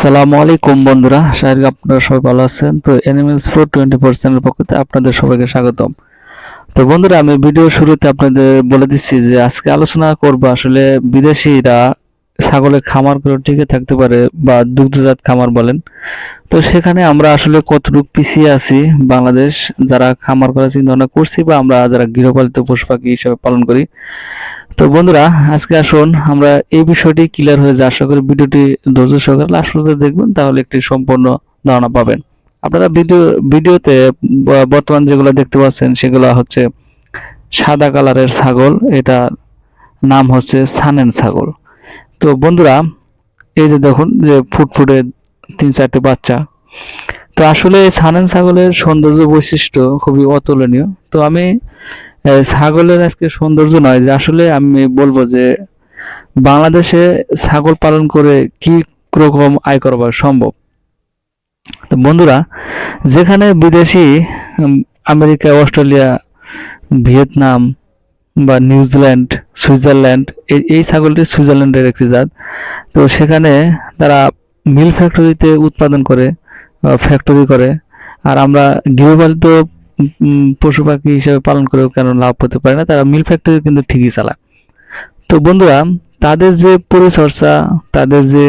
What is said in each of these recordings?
আসসালামু আলাইকুম বন্ধুরা, আশা আপনারা সবাই ভালো আছেন। তো animals four twenty four channel পক্ষ থেকে আপনাদের সবাইকে স্বাগতম। তো বন্ধুরা, আমি ভিডিও শুরুতে আপনাদের বলে দিচ্ছি যে আজকে আলোচনা করব আসলে বিদেশিরা ছাগলের খামার করে টিকে থাকতে পারে বা দুগ্ধজাত খামার বলেন। তো সেখানে আমরা আসলে কতটুকু পিছিয়ে আছি, বাংলাদেশ যারা খামার করার চিন্তা ভাবনা করছি বা আমরা যারা গৃহপালিত পশু পাখি হিসেবে পালন করি তো বন্ধুরা, আজকে আসুন আমরা এই বিষয়টি ক্লিয়ার হয়ে আশা করি ভিডিওটি ধৈর্য সহকারে লাস্ট দেখবেন, তাহলে একটি সম্পূর্ণ ধারণা পাবেন। আপনারা ভিডিও, ভিডিওতে বর্তমান যেগুলো দেখতে পাচ্ছেন, সেগুলো হচ্ছে সাদা কালারের ছাগল, এটা নাম হচ্ছে সানেন ছাগল। তো বন্ধুরা, এই যে দেখুন যে ফুটফুটে তিন চারটে বাচ্চা। তো আসলে সানেন ছাগলের সৌন্দর্য বৈশিষ্ট্য খুবই অতুলনীয়। তো আমি ছাগলের আজকে সৌন্দর্য নয়, যে আসলে আমি বলব যে বাংলাদেশে ছাগল পালন করে কি রকম আয় করা সম্ভব? তো বন্ধুরা, যেখানে বিদেশি আমেরিকা, অস্ট্রেলিয়া, ভিয়েতনাম বা নিউজিল্যান্ড, সুইজারল্যান্ড এই ছাগলটি সুইজারল্যান্ডের একটি জাত। তো সেখানে তারা মিল ফ্যাক্টরিতে উৎপাদন করে ফ্যাক্টরি করে। আর আমরা গৃহপালিত পশু পাখি হিসেবে পালন করেও কেন লাভ হতে পারে না? তারা মিল ফ্যাক্টরি কিন্তু ঠিকই চালায়। তো বন্ধুরা, তাদের যে পরিচর্যা, তাদের যে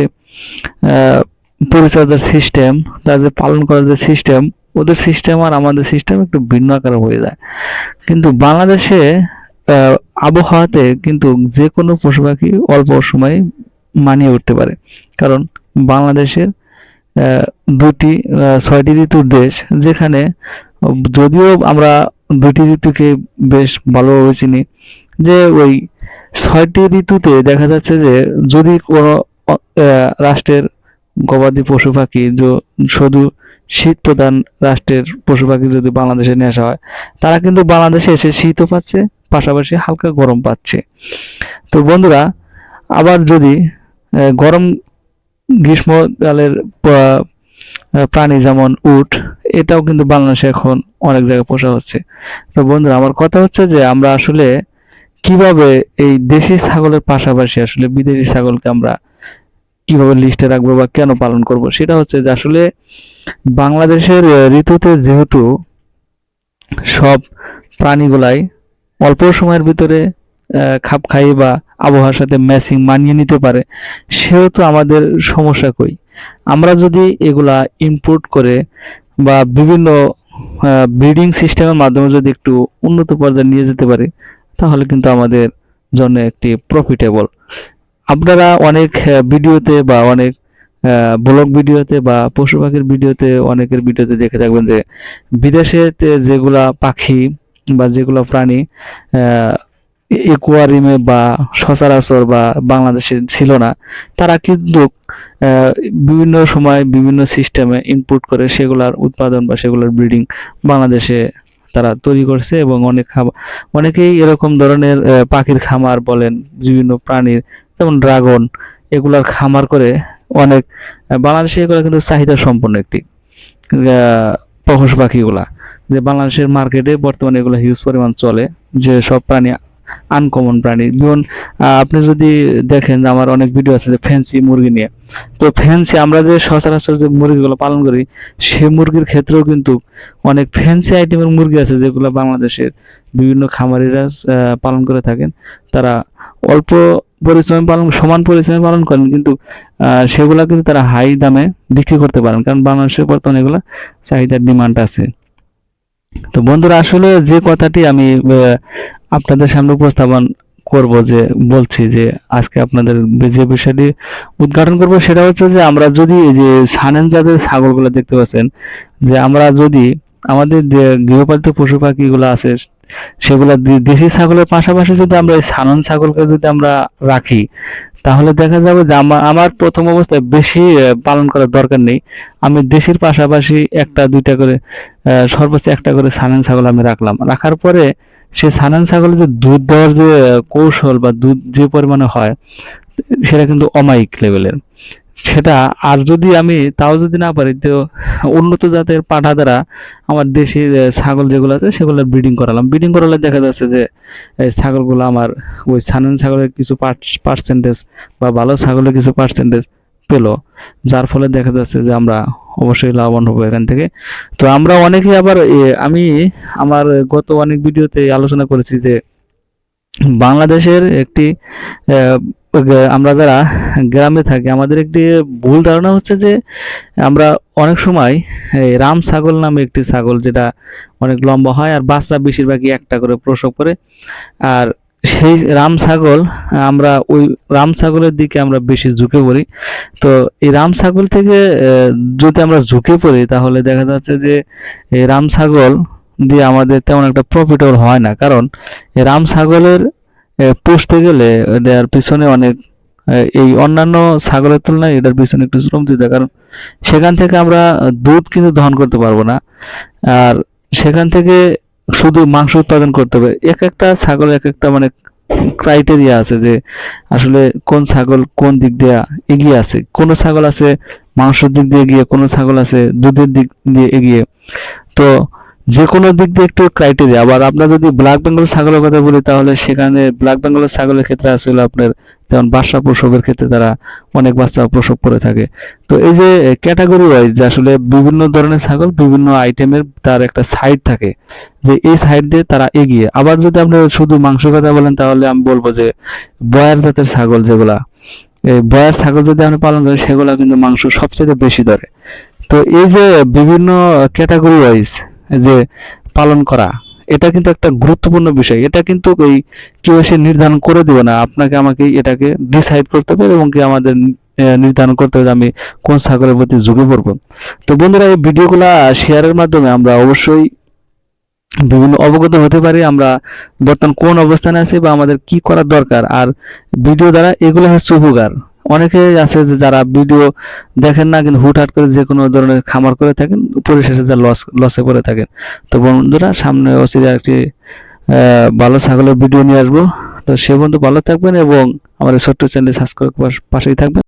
পরিচর্যার সিস্টেম তাদের পালন করার যে সিস্টেম ওদের সিস্টেম আর আমাদের সিস্টেম একটু ভিন্ন আকারে হয়ে যায়। কিন্তু বাংলাদেশে আবহাওয়াতে কিন্তু যে কোনো পশু পাখি অল্প সময়ে মানিয়ে উঠতে পারে। কারণ বাংলাদেশের দুটি ছয়টি ঋতুর দেশ, যেখানে যদিও আমরা দুটি ঋতুকে বেশ ভালোভাবে চিনি, যে ওই ছয়টি ঋতুতে দেখা যাচ্ছে যে যদি কোনো রাষ্ট্রের গবাদি পশু পাখি শুধু শীত প্রধান রাষ্ট্রের পশু পাখি যদি বাংলাদেশে নিয়ে আসা হয়, তারা কিন্তু বাংলাদেশে এসে শীতও পাচ্ছে, পাশাপাশি হালকা গরম পাচ্ছে। তো বন্ধুরা, আবার যদি গরম গ্রীষ্মকালের প্রাণী যেমন উট, এটাও কিন্তু বাংলাদেশে এখন অনেক জায়গায় পোষা হচ্ছে। তো বন্ধুরা, আমার কথা হচ্ছে যে আমরা আসলে কীভাবে এই দেশি ছাগলের পাশাপাশি আসলে বিদেশি ছাগলকে আমরা কীভাবে লিস্টে রাখব বা কেন পালন করব, সেটা হচ্ছে যে আসলে বাংলাদেশের ঋতুতে যেহেতু সব প্রাণীগুলাই অল্প সময়ের ভিতরে খাপ খাইয়ে বা আবহাওয়ার সাথে ম্যাচিং মানিয়ে নিতে পারে, সেহেতু আমাদের সমস্যা কই? আমরা যদি এগুলা ইম্পোর্ট করে বা বিভিন্ন ব্রিডিং সিস্টেমের মাধ্যমে যদি একটু উন্নত পর্যায়ে নিয়ে যেতে পারি, তাহলে কিন্তু আমাদের জন্য একটি প্রফিটেবল আপনারা অনেক ভিডিওতে বা অনেক ব্লগ ভিডিওতে বা পশু পাখির ভিডিওতে, অনেকের ভিডিওতে দেখে থাকবেন যে বিদেশেতে যেগুলা পাখি বা যেগুলা প্রাণী একুয়ারিমে বা সচরাচর বা বাংলাদেশে ছিল না, তারা কিন্তু বিভিন্ন সময় বিভিন্ন সিস্টেমে ইনপুট করে সেগুলার উৎপাদন বা সেগুলোর ব্রিডিং বাংলাদেশে তারা তৈরি করছে এবং অনেক খাবার অনেকেই এরকম ধরনের পাখির খামার বলেন, বিভিন্ন প্রাণীর, যেমন ড্রাগন এগুলার খামার করে অনেক বাংলাদেশে এগুলো কিন্তু চাহিদা সম্পন্ন একটি পশু পাখিগুলা। যে বাংলাদেশের মার্কেটে বর্তমানে এগুলো হিউজ পরিমাণ চলে। যে সব প্রাণী আনকমন প্রাণী। যেমন আপনি যদি দেখেন আমার অনেক ভিডিও আছে যে ফ্যান্সি মুরগি নিয়ে। তো ফ্যান্সি আমরা যে সচরাচর যে মুরগিগুলো পালন করি, সেই মুরগির ক্ষেত্রেও কিন্তু অনেক ফ্যান্সি আইটেমের মুরগি আছে যেগুলো বাংলাদেশের বিভিন্ন খামারিরা পালন করে থাকেন। তারা অল্প পরিশ্রমে পালন, সমান পরিশ্রমে পালন করেন, কিন্তু সেগুলা কিন্তু তারা হাই দামে বিক্রি করতে পারেন। কারণ বাংলাদেশের বর্তমানে এগুলা চাহিদার ডিমান্ড আছে। তো বন্ধুরা, আসলে যে কথাটি আমি আপনাদের সামনে উপস্থাপন করব যে, বলছি যে, আজকে আপনাদের যে বিষয়টি উদ্ঘাটন করব সেটা হচ্ছে যে, আমরা যদি যে সানেন জাতের ছাগলগুলো দেখতে পাচ্ছেন, যে আমরা যদি আমাদের যে গৃহপালিত পশু পাখিগুলো আছে, সেগুলো দেশি ছাগলের পাশাপাশি যদি আমরা এই সানন ছাগলকে যদি আমরা রাখি, তাহলে দেখা যাবে যে আমার আমার প্রথম অবস্থায় বেশি পালন করার দরকার নেই। আমি দেশির পাশাপাশি একটা দুইটা করে সর্বোচ্চ একটা করে সানেন ছাগল আমি রাখলাম। রাখার পরে সে সানান ছাগলের যে দুধ দেওয়ার যে কৌশল বা দুধ যে পরিমাণে হয়, সেটা কিন্তু অমায়িক লেভেলের সেটা আর যদি আমি তাও যদি না পারি, তো উন্নত জাতের পাঠা দ্বারা আমার দেশি ছাগল যেগুলো আছে সেগুলো ব্রিডিং করালাম। ব্রিডিং করালে দেখা যাচ্ছে যে ছাগলগুলো আমার ওই সানান ছাগলের কিছু পার্সেন্টেজ বা ভালো ছাগলের কিছু পার্সেন্টেজ পেল, যার ফলে দেখা যাচ্ছে যে আমরা অবশ্যই লাভবান হব এখান থেকে। তো আমরা অনেকেই আবার আমি আমার গত অনেক ভিডিওতে আলোচনা করেছি যে বাংলাদেশের একটি আমরা যারা গ্রামে থাকি, আমাদের একটি ভুল ধারণা হচ্ছে যে আমরা অনেক সময় রাম ছাগল নামে একটি ছাগল যেটা অনেক লম্বা হয়, আর বাচ্চা বেশিরভাগই একটা করে প্রসব করে। আর সেই রাম ছাগল আমরা ওই রাম ছাগলের দিকে আমরা বেশি ঝুঁকে পড়ি। তো এই রাম ছাগল থেকে যদি আমরা ঝুঁকে পড়ি, তাহলে দেখা যাচ্ছে যে এই রাম ছাগল দিয়ে আমাদের তেমন একটা প্রফিটেবল হয় না। কারণ রাম ছাগলের পুষতে গেলে এটার পিছনে অনেক এই অন্যান্য ছাগলের তুলনায় এটার পিছনে একটু শ্রম দিতে কারণ সেখান থেকে আমরা দুধ কিন্তু দহন করতে পারব না। আর সেখান থেকে শুধু মাংস উৎপাদন করতে হবে। এক একটা ছাগল, এক একটা মানে ক্রাইটেরিয়া আছে যে আসলে কোন ছাগল কোন দিক দিয়ে এগিয়ে আছে। কোন ছাগল আছে মাংসের দিক দিয়ে এগিয়ে, কোন ছাগল আছে দুধের দিক দিয়ে এগিয়ে। তো যে কোনো দিক দিয়ে একটু ক্রাইটেরিয়া আবার আপনার যদি ব্ল্যাক বেঙ্গল ছাগলের কথা বলি, তাহলে সেখানে ব্ল্যাক বেঙ্গলের ছাগলের ক্ষেত্রে আছে হলো আপনার যেমন বাচ্চা প্রসবের ক্ষেত্রে তারা অনেক বাচ্চা প্রসব করে থাকে। তো এই যে ক্যাটাগরি ওয়াইজ যে আসলে বিভিন্ন ধরনের ছাগল বিভিন্ন আইটেমের তার একটা সাইড থাকে, যে এই সাইড দিয়ে তারা এগিয়ে। আবার যদি আপনি শুধু মাংস কথা বলেন, তাহলে আমি বলব যে বয়ার জাতের ছাগল যেগুলা বয়ার ছাগল যদি আপনি পালন করেন, সেগুলা কিন্তু মাংস সবচেয়ে বেশি ধরে। তো এই যে বিভিন্ন ক্যাটাগরি ওয়াইজ যে পালন করা এটা কিন্তু একটা গুরুত্বপূর্ণ বিষয়। এটা কিন্তু এই কেউ এসে নির্ধারণ করে দিবে না। আপনাকে আমাকে এটাকে ডিসাইড করতে হবে এবং কি আমাদের নির্ধারণ করতে হবে আমি কোন ছাগলের প্রতি ঝুঁকে পড়ব। তো বন্ধুরা, এই ভিডিওগুলা শেয়ারের মাধ্যমে আমরা অবশ্যই বিভিন্ন অবগত হতে পারি, আমরা বর্তমান কোন অবস্থানে আছি বা আমাদের কি করার দরকার। আর ভিডিও দ্বারা এগুলো হচ্ছে উপকার। অনেকে আছে যে যারা ভিডিও দেখেন না, কিন্তু হুটহাট করে যে কোনো ধরনের খামার করে থাকেন, পরিশেষে যা লস লসে পড়ে থাকেন। তো বন্ধুরা, সামনে অচিরে একটি ভালো ছাগলের ভিডিও নিয়ে আসব। তো সে বন্ধু ভালো থাকবেন এবং আমাদের ছোট্ট চ্যানেল সাবস্ক্রাইব পাশেই থাকবেন।